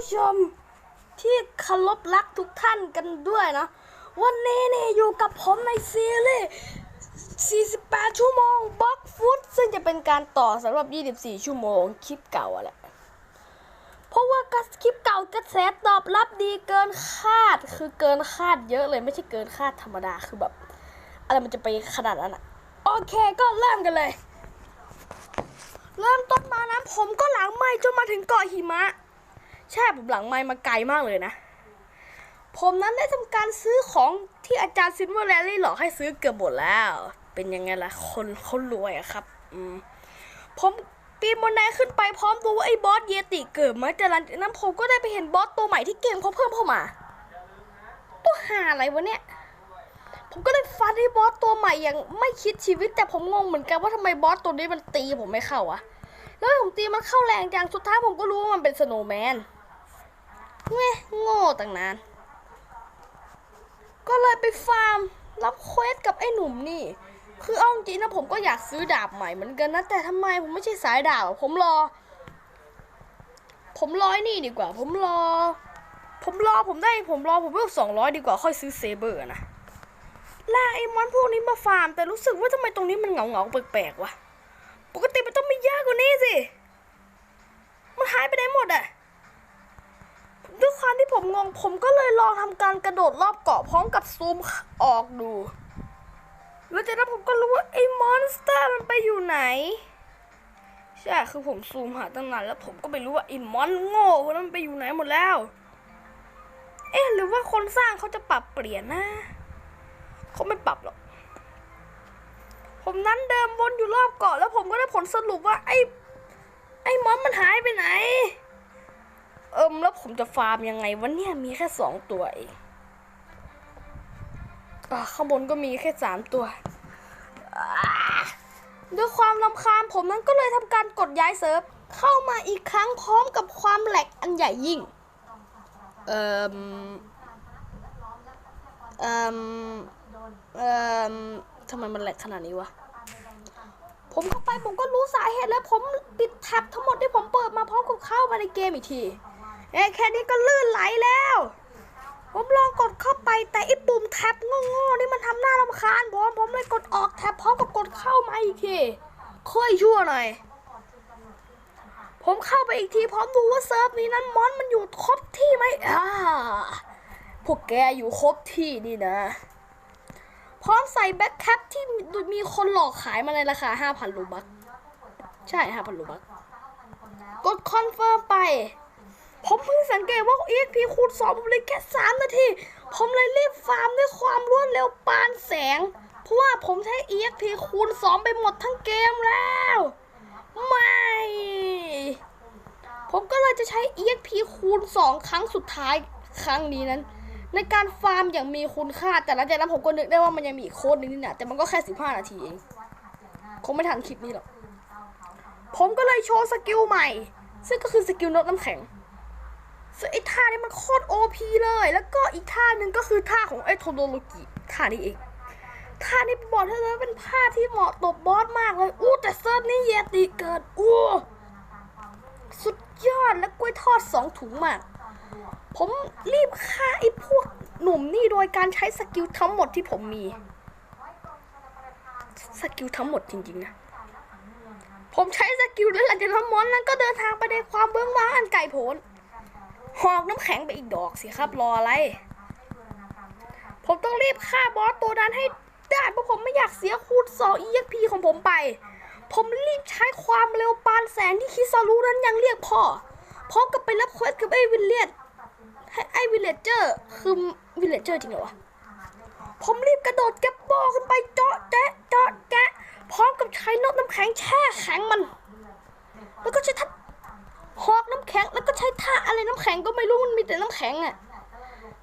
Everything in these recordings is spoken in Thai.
ผู้ชมที่เคารพรักทุกท่านกันด้วยนะ วันนี้นี่อยู่กับผมในซีรีส์48 ชั่วโมงบล็อกฟุตซึ่งจะเป็นการต่อสำหรับ 24 ชั่วโมงคลิปเก่าอะแหละเพราะว่าคลิปเก่ากระแสตอบรับดีเกินคาด คือเกินคาดเยอะเลยไม่ใช่เกินคาดธรรมดาคือแบบ อะไรมันจะไปขนาดนั้นอะโอเคก็เริ่มกันเลย เริ่มต้นมานะผมก็หลังไม่จนมาถึงเกาะหิมะ ใช่ผมหลังไมมาไกลมากเลยนะ ผมนั้นได้ทำการซื้อของที่อาจารย์ซินเวอร์แลนด์หลอกให้ซื้อเกือบหมดแล้ว เป็นยังไงล่ะ คนเขารวยอะครับ อืม ผมปีนบนไดขึ้นไปพร้อมดูว่าไอ้บอสเยติเกิดไหมแต่หลังจากนั้นผมก็ได้ไปเห็นบอสตัวใหม่ที่เกมเขาเพิ่มเข้ามา ตัวหาอะไรวะเนี่ย ผมก็เลยฟันให้บอสตัวใหม่อย่างไม่คิดชีวิตแต่ผมงงเหมือนกันว่าทำไมบอสตัวนี้มันตีผมไม่เข้าอะแล้วผมตีมันเข้าแรงจังสุดท้ายผมก็รู้ว่ามันเป็นสโนว์แมน เง่โง่ตั้งนาน ก็เลยไปฟาร์มรับเควสกับไอ้หนุ่มนี่ คือเอาจริงนะผมก็อยากซื้อดาบใหม่เหมือนกันนะ แต่ทำไมผมไม่ใช่สายดาบผมรอ ผมร้อยนี่ดีกว่า ผมรอ ผมรอผมได้ผมรอผมเพิ่มสองร้อยดีกว่าค่อยซื้อเซเบอร์นะลากไอ้มอนพวกนี้มาฟาร์ม แต่รู้สึกว่าทำไมตรงนี้มันเหงาเงาๆแปลกๆวะปกติมันต้องมีเยากกว่านี้สิ มันหายไปไหนหมดอะ ด้วยความที่ผมงงผมก็เลยลองทำการกระโดดรอบเกาะพร้อมกับซูมออกดูแล้วจากนั้นผมก็รู้ว่าไอ้มอนสเตอร์มันไปอยู่ไหน ใช่คือผมซูมหาตั้งนานแล้วผมก็ไม่รู้ว่าไอ้มอนโง่คนนั้นมันไปอยู่ไหนหมดแล้ว เอ๊ะหรือว่าคนสร้างเขาจะปรับเปลี่ยนนะเขาไม่ปรับหรอกผมนั้นเดินวนอยู่รอบเกาะแล้วผมก็ได้ผลสรุปว่าไอ้ไอ้มอนมันหายไปไหน เอิมแล้วผมจะฟาร์มยังไงวะเนี่ยมีแค่สองตัวเองข้างบนก็มีแค่สามตัวด้วยความลำคาญผมนั้นก็เลยทำการกดย้ายเซิร์ฟ เข้ามาอีกครั้งพร้อมกับความแหลกอันใหญ่ยิ่ง เอ่มเอ่มเอ่มทำไมมันแหลกขนาดนี้วะ ผมเข้าไปผมก็รู้สาเหตุแล้วผมปิดแท็บทั้งหมดที่ผมเปิดมาพร้อมกับเข้ามาในเกมอีกที เอ้แค่นี้ก็ลื่นไหลแล้ว ผมลองกดเข้าไปแต่ไอ้ปุ่มแท็บโง่ๆนี่มันทำหน้ารำคาญผมผมเลยกดออกแท็บพร้อมกับกดเข้ามาอีกทีค่อยชั่วหน่อย ผมเข้าไปอีกทีพร้อมดูว่าเซิร์ฟนี้นั้นมอนมันอยู่ครบที่ไหมอ่าพวกแกอยู่ครบที่นี่นะ พร้อมใส่แบ็คแคปที่มีคนหลอกขายมาในราคา 5,000รูบัคใช่ 5,000รูบัคกดคอนเฟิร์มไป ผมเพิ่งสังเกตว่า EXP คูณ2ผมเลยแค่ 3 นาที ผมเลยรีบฟาร์มด้วยความรวดเร็วปานแสง เพราะว่าผมใช้ EXP คูณ 2 ไปหมดทั้งเกมแล้ว ไม่ ผมก็เลยจะใช้ EXP คูณ 2 ครั้งสุดท้ายครั้งนี้นั้น ในการฟาร์มอย่างมีคุณค่า แต่หลังจากนั้นผมก็นึกได้ว่ามันยังมีอีกโค้ดหนึงนี่นะแต่มันก็แค่ 15 นาทีเอง คงไม่ทันคลิปนี้หรอก ผมก็เลยโชว์สกิลใหม่ ซึ่งก็คือสกิลนกน้ำแข็ง ซึ่งไอ้ท่านี้มันโคตรโอพีเลย แล้วก็อีกท่าหนึ่งก็คือท่าของไอ้โทโดโลกิท่านี้เองท่านี้บอกได้เลยเป็นท่าที่เหมาะตบบอสมากเลย อู้แต่เซิร์ฟนี่เยติเกิดอู้สุดยอดและกล้วยทอดสองถุงมาก ผมรีบฆ่าไอ้พวกหนุ่มนี่โดยการใช้สกิลทั้งหมดที่ผมมี สกิลทั้งหมดจริงๆนะ ผมใช้สกิลแล้วหลังจากนั้นมอนนั้นก็เดินทางไปในความเบื้องว้างอันไกลโพ้น หอกน้ำแข็งไปอีกดอกสิครับ รออะไร ผมต้องรีบฆ่าบอสตัวนั้นให้ได้เพราะผมไม่อยากเสียคูณสอง EXP ของผมไป ผมรีบใช้ความเร็วปานแสงที่คิซารุนั้นยังเรียกพ่อพร้อมกับไปรับเควสกับไอ้วิลเลียนให้ไอ้วิลเลจเจอร์ คือวิลเลจเจอร์จริงเหรอวะผมรีบกระโดดแกปโปขึ้นไปเจาะแจ๊ะเจาะแกะพร้อมกับใช้นกน้ำแข็งแช่แข็งมัน แล้วก็ใช้ท่าหอกน้ำ แข็งแล้วก็ใช้ท่าอะไรน้ำแข็งก็ไม่รู้มันมีแต่น้ำแข็งอะ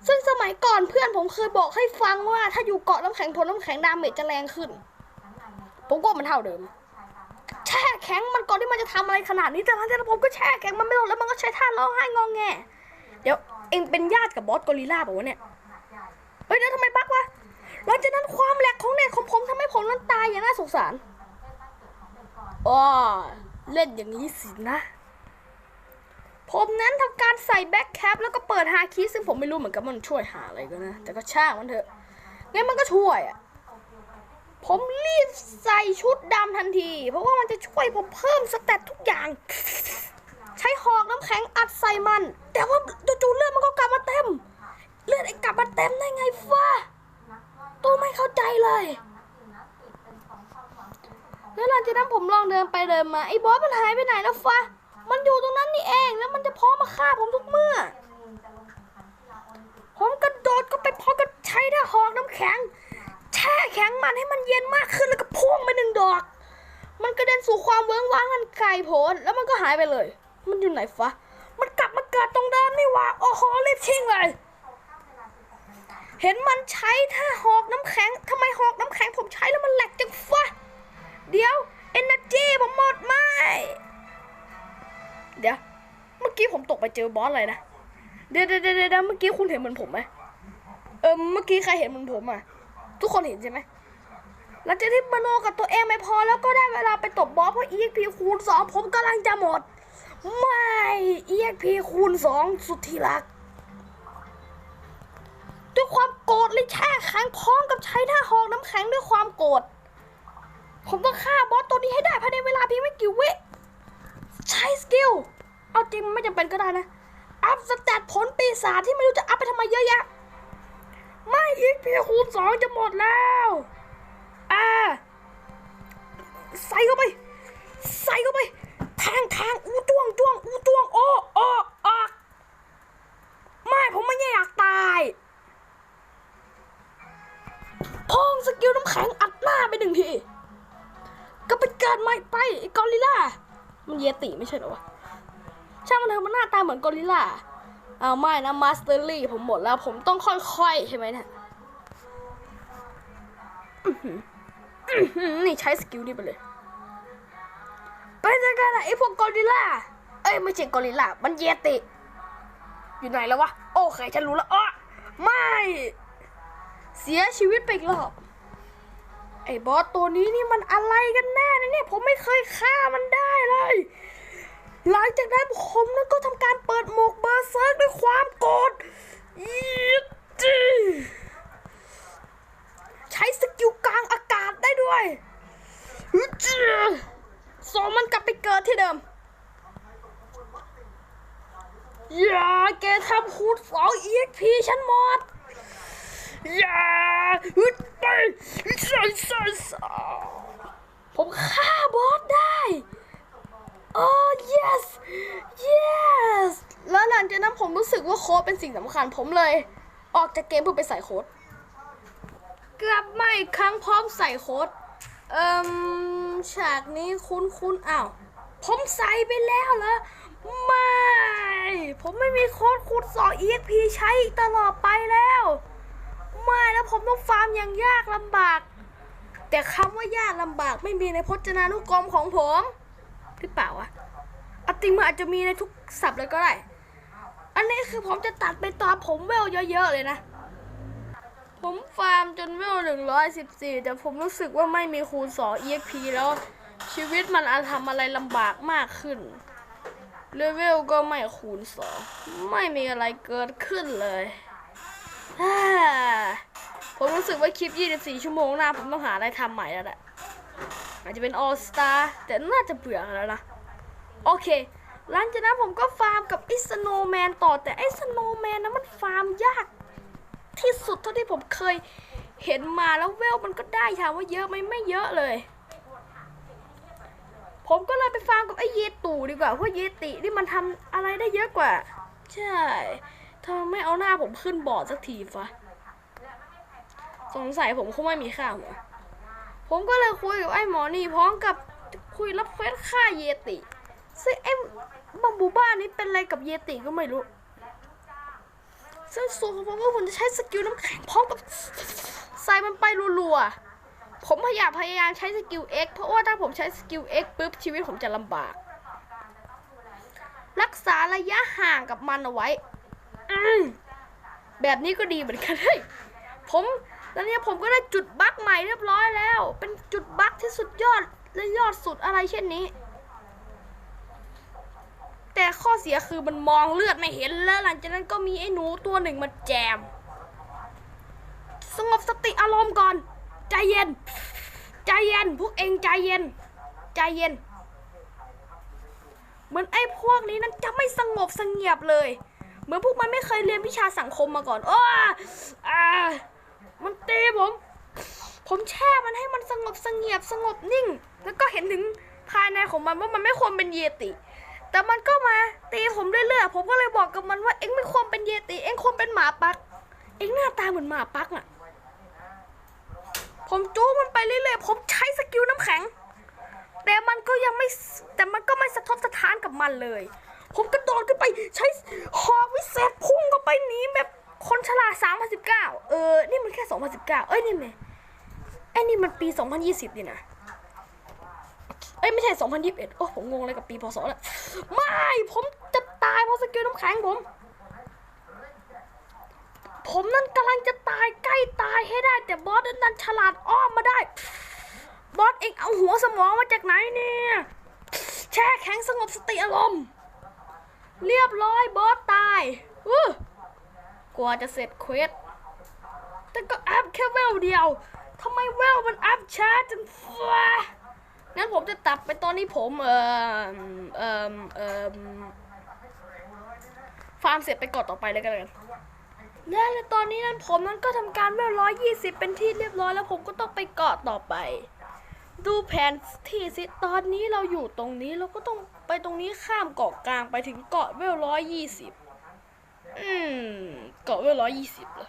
ซึ่งสมัยก่อนเพื่อนผมเคยบอกให้ฟังว่า ถ้าอยู่เกาะน้ำแข็งทนน้ำแข็งดาเมจจะแรงขึ้น ผมก็มันเท่าเดิม แช่แข็งมันก่อนที่มันจะทำอะไรขนาดนี้แต่หลังจากนั้นผมก็แช่แข็งมันไม่ลงแล้วมันก็ใช้ท่าร้องไห้งองแงเดี๋ยวเองเป็นญาติกับบอสกอริลลาป่าวะเนี่ยเฮ้ยแล้วทำไมบักวะหลังจากนั้นความแหลกของเน็ตของผมทำให้ผมนั้นตายอย่างน่าสงสารอ๋อเล่นอย่างนี้สินะ ผมนั้นทำการใส่แบ็คแคปแล้วก็เปิดฮาคีซึ่งผมไม่รู้เหมือนกันมันช่วยหาอะไรกันนะ แต่ก็ช่างมันเถอะงั้นมันก็ช่วยอะผมรีบใส่ชุดดำทันที เพราะว่ามันจะช่วยผมเพิ่มสเตตทุกอย่าง ใช้หอกน้ำแข็งอัดใส่มัน แต่ว่าจู่ๆเลือดมันก็กลับมาเต็ม เลือดไอ้กลับมาเต็มได้ไงฟะตัวไม่เข้าใจเลยแล้วหลังจากนั้นผมลองเดินไปเดินมาไอ้บอสมันหายไปไหนแล้วฟะ มันอยู่ตรงนั้นนี่เองแล้วมันจะพร้อมมาฆ่าผมทุกเมื่อ ผมกระโดดก็ไปพอกับใช้ท่าหอกน้ำแข็ง แช่แข็งมันให้มันเย็นมากขึ้นแล้วก็พุ่งไปหนึ่งดอก มันกระเด็นสู่ความเวิ้งว้างอันไกลโพ้นแล้วมันก็หายไปเลย มันอยู่ไหนฟะ มันกลับมาเกิดตรงเดิมนี่ว่าโอ้โหรีบชิงเลยเห็นมันใช้ท่าหอกน้ำแข็งทำไมหอกน้ำแข็งผมใช้แล้วมันแหลกจังฟะ เดี๋ยวเอเนอร์จีผมหมดไหม เดี๋ยว เมื่อกี้ผมตกไปเจอบอสอะไรนะ เดี๋ยวเดี๋ยวเดี๋ยวเมื่อกี้คุณเห็นเหมือนผมไหมเออเมื่อกี้ใครเห็นเหมือนผมอะ ทุกคนเห็นใช่ไหมหลังจากที่มโนกับตัวเองไม่พอแล้วก็ได้เวลาไปตบบอสเพราะ EXP คูณสองผมกำลังจะหมด ไม่ EXP คูณสองสุดที่รักด้วยความโกรธเลยแช่แข็งพร้อมกับใช้หน้าหอกน้ำแข็งด้วยความโกรธผมต้องฆ่าบอสตัวนี้ให้ได้ภายในเวลาเพียงไม่กี่วิ ใช้สกิล เอาจริงไม่จำเป็นก็ได้นะ อัพสแตทผลปีศาจที่ไม่รู้จะอัพไปทำไมเยอะแยะ ไม่อีกเพียคูณสองจะหมดแล้ว อ่า ใส่เข้าไป ใส่เข้าไป แทงแทงอู้จ้วงจ้วงอู้จ้วง โอ้โอ้ออกไม่ผมไม่อยากตายพองสกิลน้ำแข็งอัดหน้าไปหนึ่งที ก็ไปเกิดใหม่ไปอ้กอริล่า มันเยติไม่ใช่หรอวะช่างมันเถอะมันหน้าตาเหมือนกอริลล่าเอาไม่นะมาสเตอรี่ผมหมดแล้ว ผมต้องค่อยๆ ใช่ไหมเนี่ยนี่ใช้สกิลนี่ไปเลย ไปเจอกันนะไอ้พวกกอริลล่าเอ้ยไม่ใช่กอริลล่ามันเยติ อยู่ไหนแล้ววะ โอเค ฉันรู้แล้วอ๋อไม่ เสียชีวิตไปอีกรอบ ไอ้บอสตัวนี้นี่มันอะไรกันแน่นะเนี่ยผมไม่เคยฆ่ามันได้เลย หลังจากนั้นผมนั้นก็ทำการเปิดหมวกเบอร์เซิร์กด้วยความโกรธอีจีใช้สกิลกลางอากาศได้ด้วยอีจีส่งมันกลับไปเกิดที่เดิม อย่าแกทำคูณสอง EXP ฉันหมด อย่าฮึดไปใส่ใส่ใส่ผมฆ่าบอสได้ โอ้ yes yes แล้วหลังจากนั้นผมรู้สึกว่าโค้ดเป็น สิ่งสำคัญผมเลย ออกจากเกมเพื่อไปใส่โค้ดกลับมาอีกครั้งพร้อมใส่โค้ดเอ่มฉากนี้คุ้นคุ้นอ้าวผมใส่ไปแล้วเหรอไม่ ผมไม่มีโค้ดคูณสอง EXP ใช้อีกตลอดไปแล้ว ไม่แล้วผมต้องฟาร์มอย่างยากลำบาก แต่คำว่ายากลำบากไม่มีในพจนานุกรมของผม หรือเปล่าวะอาจริงมันอาจจะมีในทุกศัพท์เลยก็ได้ อันนี้คือผมจะตัดไปตอนผมเวลเยอะๆเลยนะ ผมฟาร์มจนเวลหนึ่งร้อยสิบสี่แต่ผมรู้สึกว่าไม่มีคูณสอง EXP แล้วชีวิตมันอาจทำอะไรลำบากมากขึ้นเลเวลก็ไม่คูณสองไม่มีอะไรเกิดขึ้นเลยผมรู้สึกว่าคลิป 24 ชั่วโมงหน้า ผมต้องหาอะไรทำใหม่แล้วแหละอาจจะเป็น All Star แต่น่าจะเบื่อแล้วนะ โอเค หลังจากนั้นผมก็ฟาร์มกับไอ้สโนว์แมนต่อแต่ไอ้สโนว์แมนนะมันฟาร์มยาก ที่สุดเท่าที่ผมเคยเห็นมาแล้วเวลมันก็ได้ถามว่าเยอะไหมไม่เยอะเลย ผมก็เลยไปฟาร์มกับไอ้เยตู่ดีกว่าเพราะเยตินี่มันทำอะไรได้เยอะกว่า ใช่ทำไมไม่เอาหน้าผมขึ้นบอร์ดสักทีฟะสงสัยผมคงไม่มีค่าหัวผมก็เลยคุยกับไอ้หมอนี่พร้อมกับคุยรับเควสฆ่าเยติ ซึ่งไอ้บัมบูบ้านี้เป็นอะไรกับเยติก็ไม่รู้ ซึ่งส่วนของผมก็ผมจะใช้สกิลน้ำแข็งพร้อมกับใส่มันไปรัวๆ ผมพยายามพยายามใช้สกิล X เพราะว่าถ้าผมใช้สกิล X ปุ๊บชีวิตผมจะลำบาก รักษาระยะห่างกับมันเอาไว้ แบบนี้ก็ดีเหมือนกันเฮ้ยผมแล้วเนี่ยผมก็ได้จุดบั๊กใหม่เรียบร้อยแล้ว เป็นจุดบั๊กที่สุดยอดและยอดสุดอะไรเช่นนี้ แต่ข้อเสียคือมันมองเลือดไม่เห็นแล้วหลังจากนั้นก็มีไอ้หนูตัวหนึ่งมาแจม สงบสติอารมณ์ก่อน ใจเย็น ใจเย็นพวกเองใจเย็น ใจเย็น เหมือนไอ้พวกนี้นั้นจะไม่สงบสงเงียบเลย เหมือนพวกมันไม่เคยเรียนวิชาสังคมมาก่อนโอ้อ่ามันตีผม ผมแช่มันให้มันสงบสงเงียบสงบนิ่ง แล้วก็เห็นถึงภายในของมันว่ามันไม่ควรเป็นเยติ แต่มันก็มาตีผมเรื่อยๆ ผมก็เลยบอกกับมันว่าเอ็งไม่ควรเป็นเยติ เอ็งควรเป็นหมาปัก เอ็งหน้าตาเหมือนหมาปักอะผมจู้มันไปเรื่อยๆ ผมใช้สกิลน้ำแข็ง แต่มันก็ยังไม่ แต่มันก็ไม่สะทกสะท้านกับมันเลย ผมกระโดดขึ้นไปใช้หอกวิเศษพุ่งเข้าไปหนีแบบคนฉลาด3,019 เออ นี่มันแค่ 2019 เอ้ย นี่แม่ไอ้นี่มันปี 2020ดินะ เอ้ยไม่ใช่ 2021 โอ้ผมงงเลยกับปีพศแล้วไม่ ผมจะตายเพราะสกิลน้ำแข็งผม ผมนั่นกำลังจะตายใกล้ตายให้ได้ แต่บอสนั้นฉลาดอ้อมมาได้ บอสเองเอาหัวสมองมาจากไหนเนี่ย แช่แข็งสงบสติอารมณ์ เรียบร้อยบอสตายอู้กว่าจะเสร็จเควสแต่ก็อัพแค่เวลเดียวทำไมเวลมันอัพช้าจังฟ้า งั้นผมจะตัดไปตอนนี้ผมเอ่อเอ่อเอ่อฟาร์มเสร็จไปก่อนต่อไปเลยกันเลยและในตอนนี้นั้นผมนั้นก็ทำการเวลร้อยยี่สิบเป็นที่เรียบร้อยแล้วผมก็ต้องไปเกาะต่อไป ดูแผนที่สิตอนนี้เราอยู่ตรงนี้เราก็ต้องไปตรงนี้ข้ามเกาะกลางไปถึงเกาะเวลร้อยยี่สิบอืมเกาะเวลร้อยยี่สิบเหรอ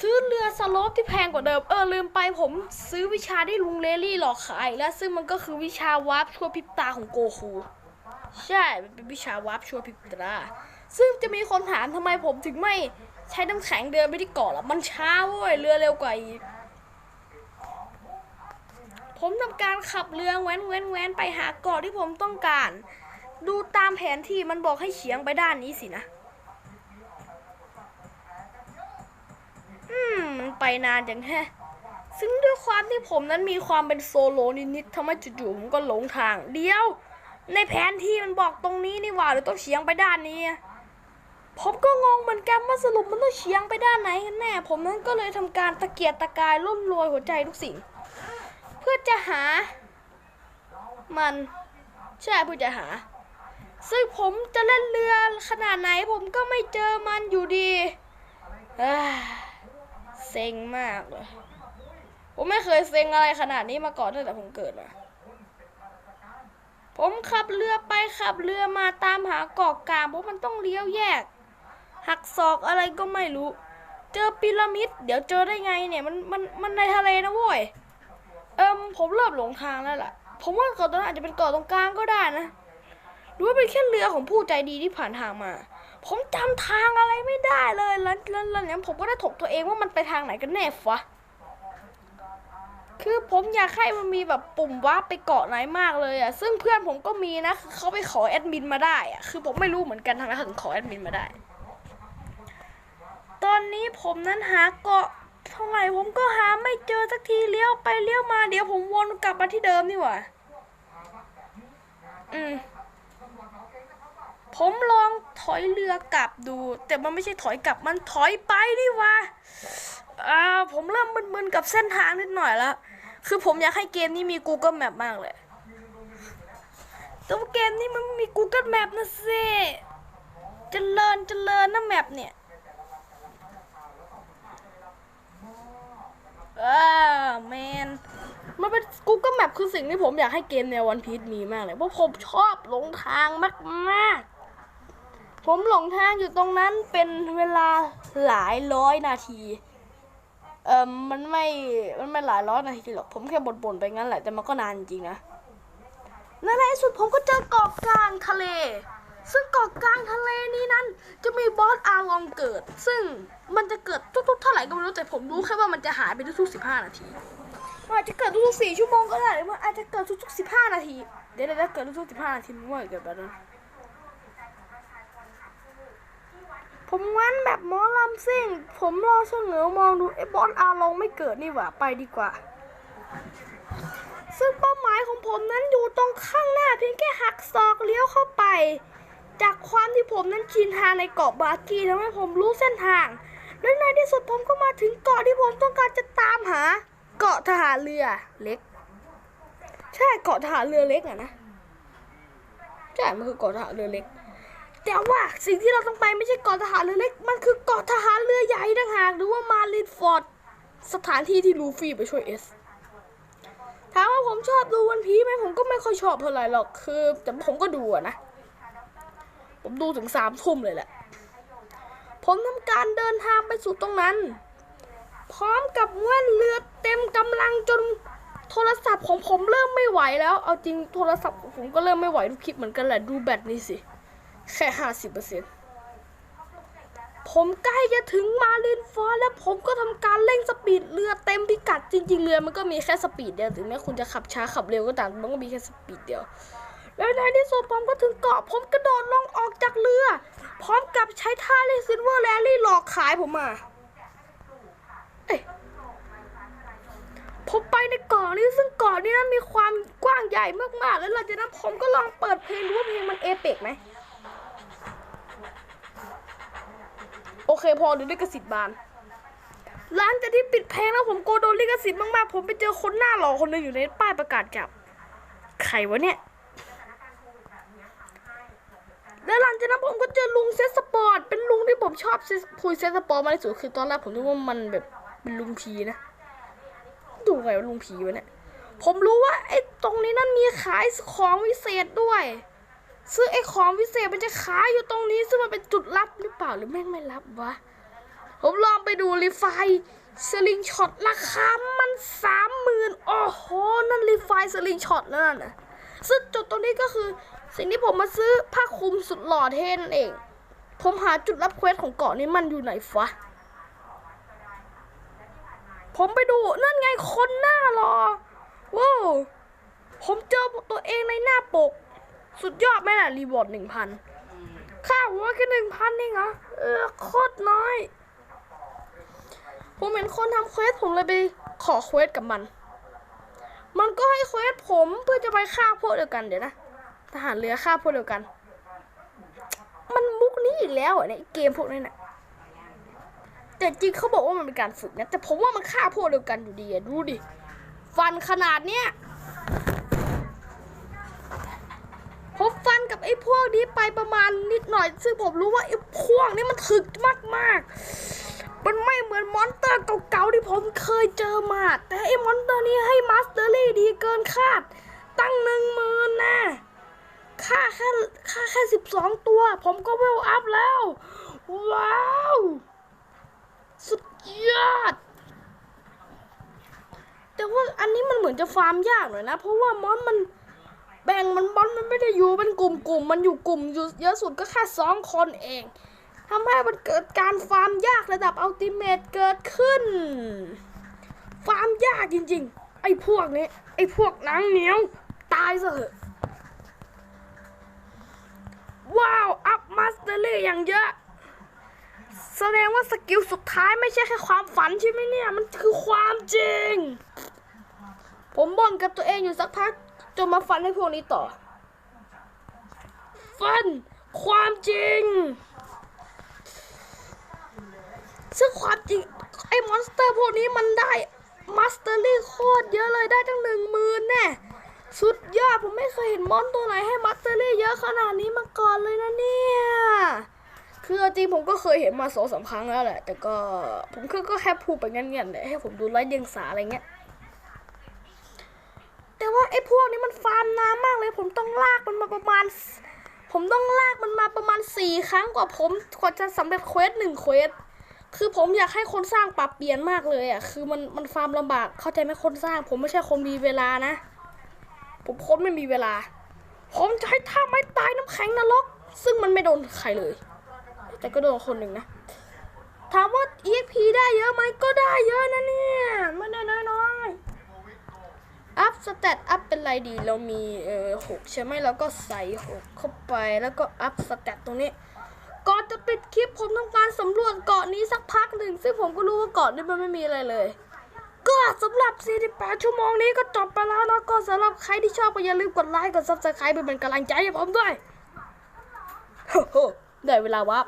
ซื้อเรือสโลปที่แพงกว่าเดิม เออลืมไปผมซื้อวิชาที่ลุงเลลี่หลอกขาย และซึ่งมันก็คือวิชาวาร์ปชั่วพริบตาของโกคูใช่เป็นวิชาวาร์ปชั่วพริบตา ซึ่งจะมีคนถามทำไมผมถึงไม่ใช้น้ำแข็งเดินไปที่เกาะล่ะมันช้าเว้ยเรือเร็วกว่าอีกผมทำการขับเรือแว้นแว้นแว้นไปหาเกาะที่ผมต้องการ ดูตามแผนที่มันบอกให้เฉียงไปด้านนี้สินะ อื มันไปนานจังแฮะซึ่งด้วยความที่ผมนั้นมีความเป็นโซโลนิดๆทำให้จู่ๆผมก็หลงทาง เดียว ในแผนที่มันบอกตรงนี้นี่หว่าหรือต้องเฉียงไปด้านนี้อะผมก็งงเหมือนกันว่าสรุปมันต้องเฉียงไปด้านไหนกันแน่ ผมนั้นก็เลยทำการตะเกียกตะกายรุ่มรวยหัวใจทุกสิ่ง เพื่อจะหา มันใช่เพื่อจะหา ซึ่งผมจะเล่นเรือขนาดไหนผมก็ไม่เจอมันอยู่ดีอ้ย เซ็งมากเลย ผมไม่เคยเซ็งอะไรขนาดนี้มาก่อนตั้งแต่ผมเกิดมา ผมขับเรือไปขับเรือมาตามหาเกาะกลางเพราะมันต้องเลี้ยวแยก หักศอกอะไรก็ไม่รู้ เจอพีระมิด เดี๋ยวเจอได้ไงเนี่ยมันมันมันในทะเลนะเว้ย เอิมผมเริ่มหลงทางแล้วล่ะ ผมว่าเกาะตรงนั้นอาจจะเป็นเกาะตรงกลางก็ได้นะหรือว่าเป็นแค่เรือของผู้ใจดีที่ผ่านทางมา ผมจำทางอะไรไม่ได้เลยแล้วแล้วแล้วเนี่ยผมก็ได้ถกตัวเองว่ามันไปทางไหนกันแน่ฟะคือผมอยากให้มันมีแบบปุ่มวาไปเกาะไหนมากเลยอะ ซึ่งเพื่อนผมก็มีนะคือเขาไปขอแอดมินมาได้อะ คือผมไม่รู้เหมือนกันทางนั้นถึงขอแอดมินมาได้ ตอนนี้ผมนั้นหาเกาะเท่าไหร่ผมก็หาไม่เจอสักทีเลี้ยวไปเลี้ยวมาเดี๋ยวผมวนกลับมาที่เดิมนี่หว่าอืม ผมลองถอยเรือกลับดู แต่มันไม่ใช่ถอยกลับมันถอยไปนี่ว่าอ่าผมเริ่มมึนๆกับเส้นทางนิดหน่อยแล้วคือผมอยากให้เกมนี้มี Google Map มากเลยแต่ว่าเกมนี้มันไม่มี Google Map นะสิเจริญเจริญนะแมปเนี่ยอ่าแมนมันเป็น Google Map คือสิ่งที่ผมอยากให้เกมในวันพี e มีมากเลย เพราะผมชอบหลงทางมากๆ ผมหลงทางอยู่ตรงนั้นเป็นเวลาหลายร้อยนาที เออมันไม่ มันไม่หลายร้อยนาทีหรอก ผมแค่บ่นๆไปงั้นแหละ แต่มันก็นานจริงนะและในที่สุดผมก็เจอเกาะกลางทะเล ซึ่งเกาะกลางทะเลนี้นั้น จะมีบอสอาลองเกิด ซึ่งมันจะเกิดทุกๆเท่าไหร่ก็ไม่รู้ แต่ผมรู้แค่ว่ามันจะหายไปทุกๆสิบห้านาทีอาจจะเกิดทุกๆสี่ชั่วโมงก็ได้หรือว่าอาจจะเกิดทุกๆสิบห้านาที เดี๋ยวๆถ้าเกิดทุกๆสิบห้านาทีมันว่าเกิดแบบนั้น ผมงั้นแบบหมอลำซิ่ง ผมรอเฉงอมองดูไอ้บอลอาลงไม่เกิดนี่หว่าไปดีกว่า ซึ่งเป้าหมายายของผมนั้นอยู่ตรงข้างหน้าเพียงแค่หักศอกเลี้ยวเข้าไป จากความที่ผมนั้นชินทางในเกาะบากีทำให้ผมรู้เส้นทาง และในที่สุดผมก็มาถึงเกาะที่ผมต้องการจะตามหา เกาะทหารเรือเล็ก ใช่เกาะทหารเรือเล็กอะนะใช่มันคือเกาะทหารเรือเล็ก แต่ว่าสิ่งที่เราต้องไปไม่ใช่เกาะทหารเรือเล็ก มันคือเกาะทหารเรือใหญ่ต่างหากหรือว่ามารินฟอร์ดสถานที่ที่ลูฟี่ไปช่วยเอสถามว่าผมชอบดูวันพีไหมผมก็ไม่ค่อยชอบเท่าไหร่หรอกคือแต่ผมก็ดูนะ ผมดูถึงสามทุ่มเลยแหละ ผมทำการเดินทางไปสู่ตรงนั้น พร้อมกับว่นเรือเต็มกำลังจนโทรศัพท์ของผมเริ่มไม่ไหวแล้ว เอาจริงโทรศัพท์ผมก็เริ่มไม่ไหวทุกคลิปเหมือนกันแหละดูแบตนี่สิ แค่ห้าสิบเปอร์เซ็นต์ผมใกล้จะถึงมารินฟอร์แล้วผมก็ทำการเร่งสปีดเรือเต็มพิกัดจริง ๆ เรือมันก็มีแค่สปีดเดียวถึงแม้คุณจะขับช้าขับเร็วก็ตามมันก็มีแค่สปีดเดียว แล้วในที่สุดผมก็ถึงเกาะ ผมกระโดดลงออกจากเรือ พร้อมกับใช้ท่าเล่นซิลเวอร์แลนด์หลอกขายผมมาเอ้ผมไปในเกาะนี้ซึ่งเกาะนี้นั้นมีความกว้างใหญ่มากๆ แล้วหลังจากนั้นผมก็ลองเปิดเพลงดูว่าเพลงมันเอเปกไหม โอเคพอดูลิขสิทธิ์บานหลังจากที่ปิดเพลงแล้วผมโกโดนลิขสิทธิ์มากๆ ผมไปเจอคนหน้าหล่อคนหนึงอยู่ในป้ายประกาศจับใครวะเนี่ย แล้วหลังจากนั้นผมก็เจอลุงเซตสปอร์ต เป็นลุงที่ผมชอบคุยเซตสปอร์ตมาที่สุดคือตอนแรกผมนึกว่ามันแบบเป็นลุงผีนะ ดูไงว่าลุงผีวะเนี่ย ผมรู้ว่าไอ้ตรงนี้นั่นมีขายของวิเศษด้วย ซึ่งไอ้ของวิเศษมันจะขายอยู่ตรงนี้ซึ่งมันเป็นจุดลับหรือเปล่าหรือแม่งไม่ลับวะ ผมลองไปดูรีไฟสลิงช็อตราคามันสามหมื่นโอ้โห นั่นรีไฟสลิงช็อตนั่นน่ะซึ่งจุดตรงนี้ก็คือ สิ่งที่ผมมาซื้อผ้าคลุมสุดหล่อเท่นั่นเอง ผมหาจุดรับเควสของเกาะนี้มันอยู่ไหนฟะ ผมไปดูนั่นไงคนหน้ารอว้าวผมเจอตัวเองในหน้าปก สุดยอดไหมล่ะ รีวอร์ดหนึ่งพันค่าหัวแค่หนึ่งพันเองเหรอเออโคตรน้อย ผมเห็นคนทำเควสผมเลยไปขอเควสกับมัน มันก็ให้เควสผมเพื่อจะไปฆ่าพวกเดียวกันเดี๋ยวนะทหารเรือฆ่าพวกเดียวกัน มันมุกนี้อีกแล้วเหรอเนี่ยไอ้เกมพวกนี้น่ะแต่จริงเขาบอกว่ามันเป็นการฝึกนะ แต่ผมว่ามันฆ่าพวกเดียวกันอยู่ดีอะดูดิ ฟันขนาดเนี้ย ผมฟันกับไอ้พวกนี้ไปประมาณนิดหน่อย ซึ่งผมรู้ว่าไอ้พวกนี้มันถึกมากๆ มันไม่เหมือนมอนสเตอร์เก่าๆที่ผมเคยเจอมา แต่ไอ้มอนสเตอร์นี้ให้มาสเตอรี่ดีเกินคาด ตั้งหนึ่งหมื่นนะค่าแค่ค่าแค่สิบสองตัว ผมก็เวลอัพแล้ว ว้าว สุดยอดแต่ว่าอันนี้มันเหมือนจะฟาร์มยากหน่อยนะ เพราะว่ามอนมัน แบ่งมันมอนมันไม่ได้อยู่เป็นกลุ่มกลุ่มมันอยู่กลุ่มอยู่เยอะสุดก็แค่สองคนเองทำให้มันเกิดการฟาร์มยากระดับอัลติเมทเกิดขึ้น ฟาร์มยากจริง ๆ ไอ้พวกนี้ ไอ้พวกหนังเหนียว ตายซะเถอะ ว้าว อัพมาสเตอรี่อย่างเยอะ แสดงว่าสกิลสุดท้ายไม่ใช่แค่ความฝันใช่ไหมเนี่ย มันคือความจริง ผมบ่นกับตัวเองอยู่สักพัก จนมาฟันให้พวกนี้ต่อ ฟันความจริง ซึ่งความจริง ไอ้มอนสเตอร์พวกนี้มันได้มาสเตอรี่โคตรเยอะเลยได้ตั้งหนึ่งหมื่นแน่สุดยอดผมไม่เคยเห็นมอนตัวไหนให้มาสเตอรี่เยอะขนาดนี้มาก่อนเลยนะเนี่ย คือจริงผมก็เคยเห็นมาสองสามครั้งแล้วแหละ แต่ก็ผมก็ก็แค่พูดไปงั้นๆแหละให้ผมดูไร้เดียงสาอะไรเงี้ย แต่ว่าไอ้พวกนี้มันฟาร์มนานมากเลย ผมต้องลากมันมาประมาณ ผมต้องลากมันมาประมาณสี่ครั้งกว่าผมกว่าจะสำเร็จเควสหนึ่งเควสคือผมอยากให้คนสร้างปรับเปลี่ยนมากเลยอะคือมันมันฟาร์มลำบากเข้าใจไหมคนสร้าง ผมไม่ใช่คนมีเวลานะ ผมคนไม่มีเวลา ผมจะให้ท่าไม้ตายน้ำแข็งนรกซึ่งมันไม่โดนใครเลย แต่ก็โดนคนหนึ่งนะถามว่า EXP ได้เยอะไหมก็ได้เยอะนะเนี่ยไม่ได้น้อยๆอั พสเตตอัพเป็นไรดี เรามีเอ่อหกใช่ไหมแล้วก็ใส่หกเข้าไปแล้วก็อัพสเตตตรงนี้ ก่อนจะปิดคลิปผมต้องการสำรวจเกาะนี้สักพักหนึ่ง ซึ่งผมก็รู้ว่าเกาะนี้มันไม่มีอะไรเลย ก็สำหรับ 48 ชั่วโมงนี้ก็จบไปแล้วนะก็สำหรับใครที่ชอบก็อย่าลืมกดไลค์กด subscribe เพื่อเป็นกำลังใจให้ผมด้วย ได้เวลาวับ